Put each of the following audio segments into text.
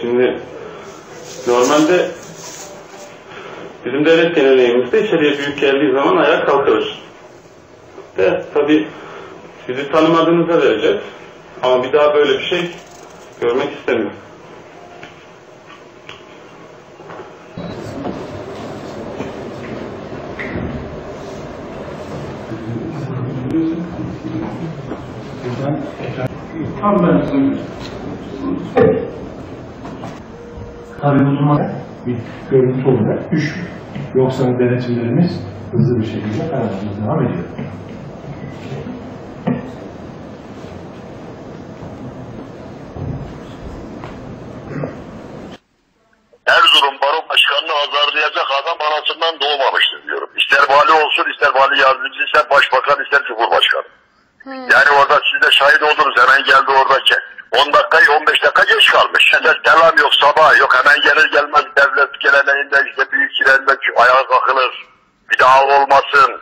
Şimdi normalde bizim devlet geleneğimizde içeriye büyük geldiği zaman ayağa kalkılır. De tabii sizi tanımadığınıza vereceğiz. Ama bir daha böyle bir şey görmek istemiyorum. Tam ben Tabii bu zaman bir görüntü olarak düşmüyor. Yoksa denetimlerimiz hızlı bir şekilde hayatımız devam ediyor. Erzurum Baro Başkanı'nı azarlayacak adam anasından doğmamıştır diyorum. İster vali olsun, ister vali yardımcısı, ister başbakan, ister cumhurbaşkanı. Yani orada siz de şahit oldunuz hemen geldi oradaki. 10 dakikayı 15 dakika geç kalmış. Ses selam yok, sabah yok. Hemen gelir gelmez devlet geleneğinde işte büyük kirende ayağa kalkılır. Bir daha olmasın.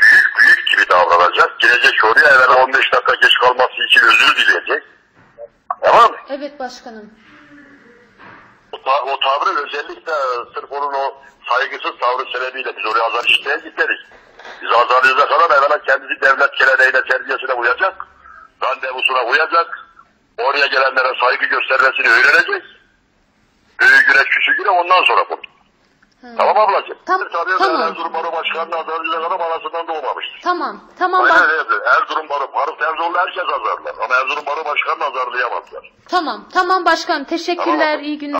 Büyük büyük gibi davranacak. Gelecek oraya evvel 15 dakika geç kalması için özür dileyecek. Tamam mı? Evet başkanım. O, ta- o tavrı özellikle sırf onun o saygısız tavrı sebebiyle biz oraya azar işitmeye gitmedik. Biz azarlayacak adam evvela kendisi devlet geleneğine, terbiyesine uyacak. Randevusuna uyacak. Oraya gelenlere saygı göstermesini öğrenecek. Büyüğüne, küçüğüne ondan sonra bunu. Tamam ablacığım. Tam- Tabii tamam. Erzurum Baro Başkanı'nı azarlayacak adam anasından doğmamıştır. Tamam. Tamam. Aynen bak- öyle. Erzurum Baro, Faruk Erzurum'da herkes azarlar. Ama Erzurum Baro Başkanı'nı azarlayamazlar. Tamam. Tamam başkanım. Teşekkürler. Tamam. İyi günler.